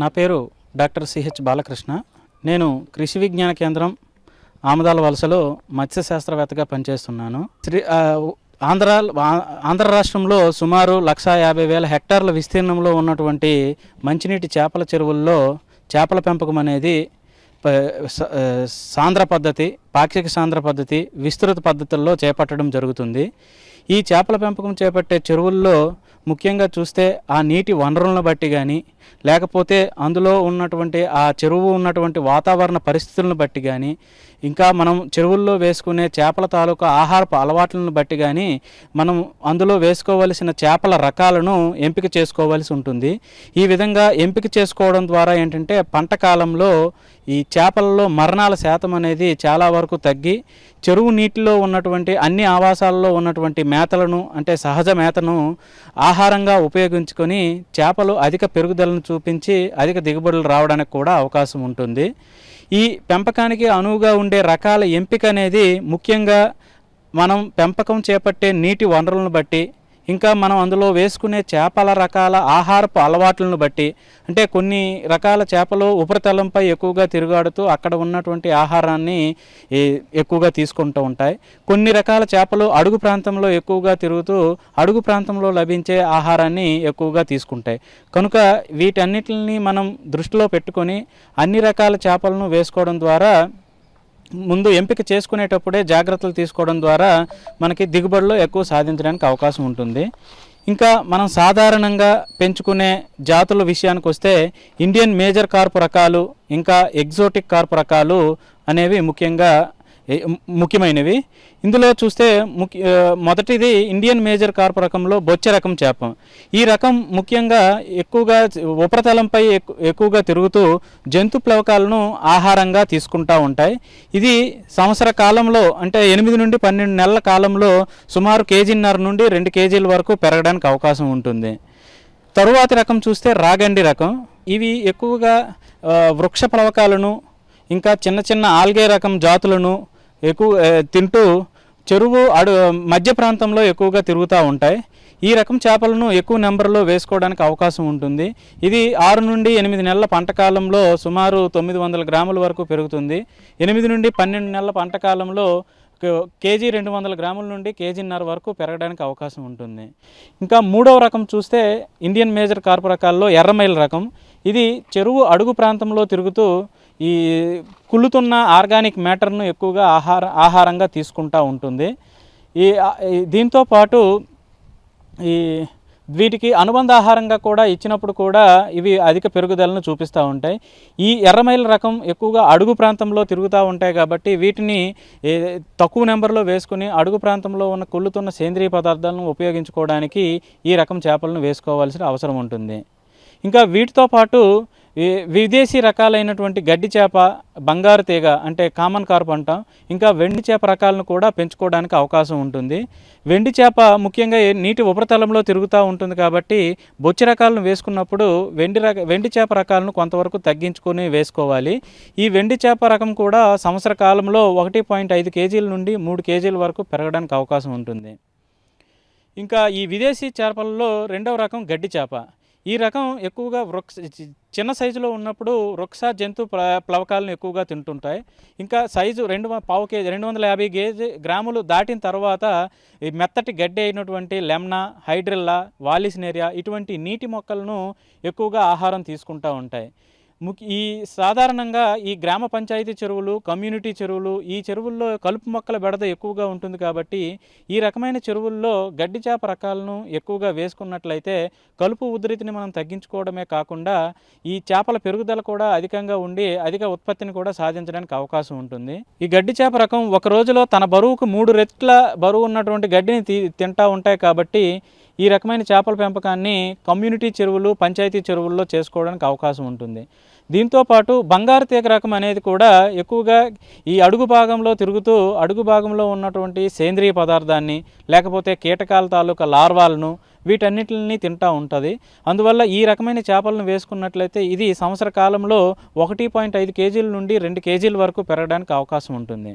నా పేరు doctor CH Balakrishna. నేను కృషి విజ్ఞాన కేంద్రం ఆమదాల వలసలో మత్స్య శాస్త్రవేత్తగా పనిచేస్తున్నాను శ్రీ ఆంధ్ర ఆంధ్ర రాష్ట్రంలో సుమారు లక్ష యాభై వేల హెక్టార్ల విస్తీర్ణంలో ఉన్నటువంటి మంచినీటి చేపల చెరువుల్లో చేపల పెంపకం అనేది సాంద్ర పద్ధతి పాక్షిక సాంద్ర పద్ధతి విస్తృత పద్ధతుల్లో చేపట్టడం జరుగుతుంది. ఈ చేపల పెంపకం చేపట్టే చెరువుల్లో ముఖ్యంగా చూస్తే ఆ నీటి వనరులను బట్టి కానీ లేకపోతే అందులో ఉన్నటువంటి ఆ చెరువు ఉన్నటువంటి వాతావరణ పరిస్థితులను బట్టి కానీ ఇంకా మనం చెరువుల్లో వేసుకునే చేపల తాలూకా ఆహారపు అలవాట్లను బట్టి కానీ మనం అందులో వేసుకోవలసిన చేపల రకాలను ఎంపిక చేసుకోవాల్సి ఉంటుంది. ఈ విధంగా ఎంపిక చేసుకోవడం ద్వారా ఏంటంటే పంట కాలంలో ఈ చేపలలో మరణాల శాతం అనేది చాలా వరకు తగ్గి చెరువు నీటిలో ఉన్నటువంటి అన్ని ఆవాసాలలో ఉన్నటువంటి మేతలను అంటే సహజ మేతను ఆహారంగా ఉపయోగించుకొని చేపలు అధిక పెరుగుదలను చూపించి అధిక దిగుబడులు రావడానికి కూడా అవకాశం ఉంటుంది. ఈ పెంపకానికి అనువుగా ఉండే రకాల ఎంపిక అనేది ముఖ్యంగా మనం పెంపకం చేపట్టే నీటి వనరులను బట్టి ఇంకా మనం అందులో వేసుకునే చేపల రకాల ఆహారపు అలవాట్లను బట్టి అంటే కొన్ని రకాల చేపలు ఉపరితలంపై ఎక్కువగా తిరుగాడుతూ అక్కడ ఉన్నటువంటి ఆహారాన్ని ఎక్కువగా తీసుకుంటూ ఉంటాయి. కొన్ని రకాల చేపలు అడుగు ప్రాంతంలో ఎక్కువగా తిరుగుతూ అడుగు ప్రాంతంలో లభించే ఆహారాన్ని ఎక్కువగా తీసుకుంటాయి. కనుక వీటన్నిటిని మనం దృష్టిలో పెట్టుకొని అన్ని రకాల చేపలను వేసుకోవడం ద్వారా ముందు ఎంపిక చేసుకునేటప్పుడే జాగ్రత్తలు తీసుకోవడం ద్వారా మనకి దిగుబడిలో ఎక్కువ సాధించడానికి అవకాశం ఉంటుంది. ఇంకా మనం సాధారణంగా పెంచుకునే జాతుల విషయానికి వస్తే ఇండియన్ మేజర్ కార్పు రకాలు ఇంకా ఎగ్జోటిక్ కార్పు రకాలు అనేవి ముఖ్యంగా ముఖ్యమైనవి. ఇందులో చూస్తే ముఖ్య మొదటిది ఇండియన్ మేజర్ కార్పు రకంలో బొచ్చ రకం చేప. ఈ రకం ముఖ్యంగా ఎక్కువగా ఉపరితలంపై ఎక్కువగా తిరుగుతూ జంతు ప్లవకాలను ఆహారంగా తీసుకుంటూ ఉంటాయి. ఇది సంవత్సర కాలంలో అంటే ఎనిమిది నుండి పన్నెండు నెలల కాలంలో సుమారు కేజీన్నర నుండి రెండు కేజీల వరకు పెరగడానికి అవకాశం ఉంటుంది. తరువాతి రకం చూస్తే రాగండి రకం. ఇవి ఎక్కువగా వృక్ష ప్లవకాలను ఇంకా చిన్న చిన్న ఆల్గే రకం జాతులను ఎక్కువ తింటూ చెరువు అడు మధ్య ప్రాంతంలో ఎక్కువగా తిరుగుతూ ఉంటాయి. ఈ రకం చేపలను ఎక్కువ నెంబర్లో వేసుకోవడానికి అవకాశం ఉంటుంది. ఇది ఆరు నుండి ఎనిమిది నెలల పంట కాలంలో సుమారు తొమ్మిది వందల గ్రాముల వరకు పెరుగుతుంది. ఎనిమిది నుండి పన్నెండు నెలల పంట కాలంలో కేజీ రెండు వందల గ్రాముల నుండి కేజీన్నర వరకు పెరగడానికి అవకాశం ఉంటుంది. ఇంకా మూడవ రకం చూస్తే ఇండియన్ మేజర్ కార్పు రకాల్లో ఎర్రమైల రకం. ఇది చెరువు అడుగు ప్రాంతంలో తిరుగుతూ ఈ కుళ్ళుతున్న ఆర్గానిక్ మ్యాటర్ను ఎక్కువగా ఆహార ఆహారంగా తీసుకుంటూ ఉంటుంది. ఈ దీంతో పాటు ఈ వీటికి అనుబంధ ఆహారంగా కూడా ఇచ్చినప్పుడు కూడా ఇవి అధిక పెరుగుదలను చూపిస్తూ ఉంటాయి. ఈ ఎర్రమైల రకం ఎక్కువగా అడుగు ప్రాంతంలో తిరుగుతూ ఉంటాయి కాబట్టి వీటిని తక్కువ నెంబర్లో వేసుకుని అడుగు ప్రాంతంలో ఉన్న కుళ్ళుతున్న సేంద్రియ పదార్థాలను ఉపయోగించుకోవడానికి ఈ రకం చేపలను వేసుకోవాల్సిన అవసరం ఉంటుంది. ఇంకా వీటితో పాటు విదేశీ రకాలైనటువంటి గడ్డి చేప బంగారు తీగ అంటే కామన్ కార్ప్ అంటాం. ఇంకా వెండి చేప రకాలను కూడా పెంచుకోవడానికి అవకాశం ఉంటుంది. వెండి చేప ముఖ్యంగా నీటి ఉపరితలంలో తిరుగుతూ ఉంటుంది కాబట్టి బొచ్చి రకాలను వేసుకున్నప్పుడు వెండి రక వెండి చేప రకాలను కొంతవరకు తగ్గించుకొని వేసుకోవాలి. ఈ వెండి చేప రకం కూడా సంవత్సర కాలంలో ఒకటి పాయింట్ ఐదు కేజీల నుండి మూడు కేజీల వరకు పెరగడానికి అవకాశం ఉంటుంది. ఇంకా ఈ విదేశీ చేపలలో రెండవ రకం గడ్డి చేప. ఈ రకం ఎక్కువగా వృక్ష చి- చిన్న సైజులో ఉన్నప్పుడు వృక్ష జంతు ప్ల ప్లవకాలను ఎక్కువగా తింటుంటాయి. ఇంకా సైజు రెండు పావు కేజీ రెండు వందల యాభై కేజీ గ్రాములు దాటిన తర్వాత ఈ మెత్తటి గడ్డి అయినటువంటి లెమ్నా హైడ్రిల్లా వాలిసినేరియా ఇటువంటి నీటి మొక్కలను ఎక్కువగా ఆహారం తీసుకుంటూ ఉంటాయి. ఈ సాధారణంగా ఈ గ్రామ పంచాయతీ చెరువులు కమ్యూనిటీ చెరువులు ఈ చెరువుల్లో కలుపు మొక్కల బెడద ఎక్కువగా ఉంటుంది కాబట్టి ఈ రకమైన చెరువుల్లో గడ్డి చేప రకాలను ఎక్కువగా వేసుకున్నట్లయితే కలుపు ఉధృతిని మనం తగ్గించుకోవడమే కాకుండా ఈ చేపల పెరుగుదల కూడా అధికంగా ఉండి అధిక ఉత్పత్తిని కూడా సాధించడానికి అవకాశం ఉంటుంది. ఈ గడ్డి చేప రకం ఒక రోజులో తన బరువుకు మూడు రెట్ల బరువు ఉన్నటువంటి గడ్డిని తింటా ఉంటాయి కాబట్టి ఈ రకమైన చేపల పెంపకాన్ని కమ్యూనిటీ చెరువులు పంచాయతీ చెరువుల్లో చేసుకోవడానికి అవకాశం ఉంటుంది. దీంతో పాటు బంగారు తీగ రకం అనేది కూడా ఎక్కువగా ఈ అడుగు భాగంలో తిరుగుతూ అడుగు భాగంలో ఉన్నటువంటి సేంద్రియ పదార్థాన్ని లేకపోతే కీటకాల తాలూకా లార్వాలను వీటన్నిటిని తింటూ ఉంటుంది. అందువల్ల ఈ రకమైన చేపలను వేసుకున్నట్లయితే ఇది సంవత్సర కాలంలో ఒకటి పాయింట్ ఐదు కేజీల నుండి రెండు కేజీల వరకు పెరగడానికి అవకాశం ఉంటుంది.